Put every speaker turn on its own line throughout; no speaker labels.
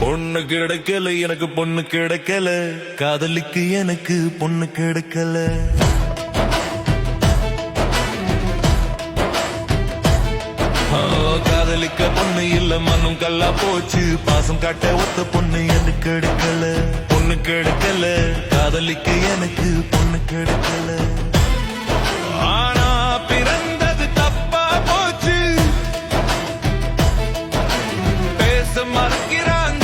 பொண்ணு கிடைக்கல எனக்கு பொண்ணு கிடைக்கல. காதலிக்கு எனக்கு பொண்ணு கிடைக்கல. காதலிக்க பொண்ணு இல்ல மண்ணும் கல்லா போச்சு. பாசம் காட்ட ஒத்த பொண்ணு எனக்கு எடுக்கல. பொண்ணு கெடுக்கல காதலிக்க எனக்கு பொண்ணு கெடுக்கல ஆனா பிறந்தது தப்பா போச்சு. பேச மறுக்கிறாங்க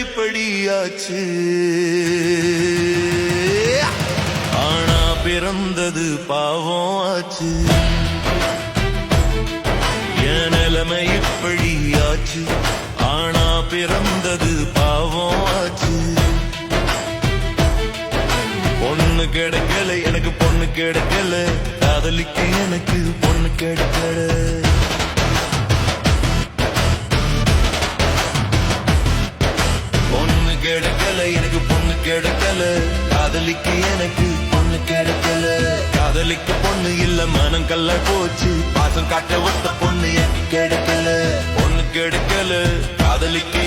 இப்படியாச்சு? பிறந்தது பாவம் ஆச்சு. என் நிலைமை இப்படியாச்சு ஆனா பிறந்தது பாவம் ஆச்சு. பொண்ணு கிடைக்கல எனக்கு பொண்ணு கிடைக்கல. காதலிக்க எனக்கு பொண்ணு கிடைக்கல. பொண்ணு கிடைக்கல எனக்கு பொண்ணு கிடைக்கல. காதலிக்க எனக்கு பொண்ணு கிடைக்கல. காதலிக்க பொண்ணு இல்ல மனம் கல்ல போச்சு. பாசம் காட்ட ஒத்த பொண்ணு எனக்கு கிடைக்கல. பொண்ணு கிடைக்கல. காதலிக்க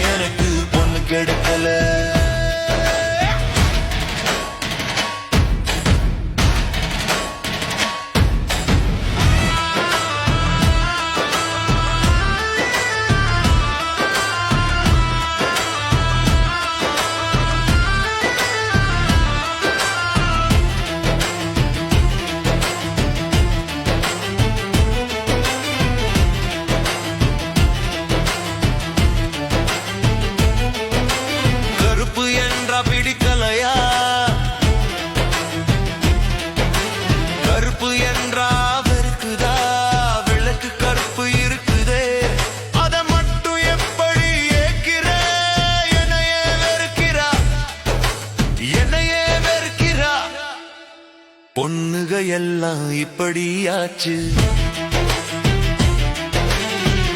பொண்ணுக எல்லாம் இப்படியாச்சு.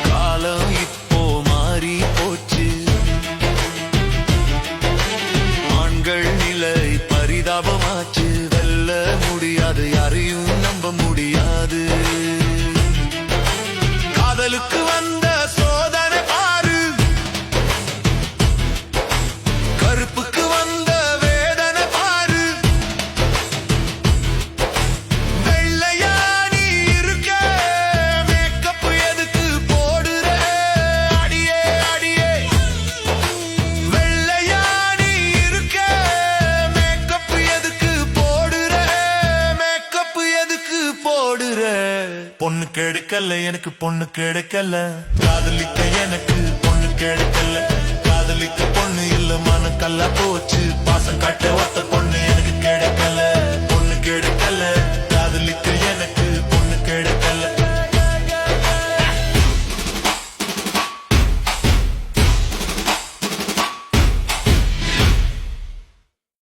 காலம் இப்போ மாறி போச்சு. ஆண்கள் நிலை பரிதாபமாச்சு. வெல்ல முடியாது யாரையும் நம்ப முடியாது. காதலுக்கு வந்த கிடைக்கல எனக்கு பொண்ணு கிடைக்கல. காதலிக்க எனக்கு பொண்ணு கிடைக்கல. காதலிக்க பொண்ணு இல்ல மன கல்ல போச்சு. பாசம் கட்ட ஒத்த பொண்ணு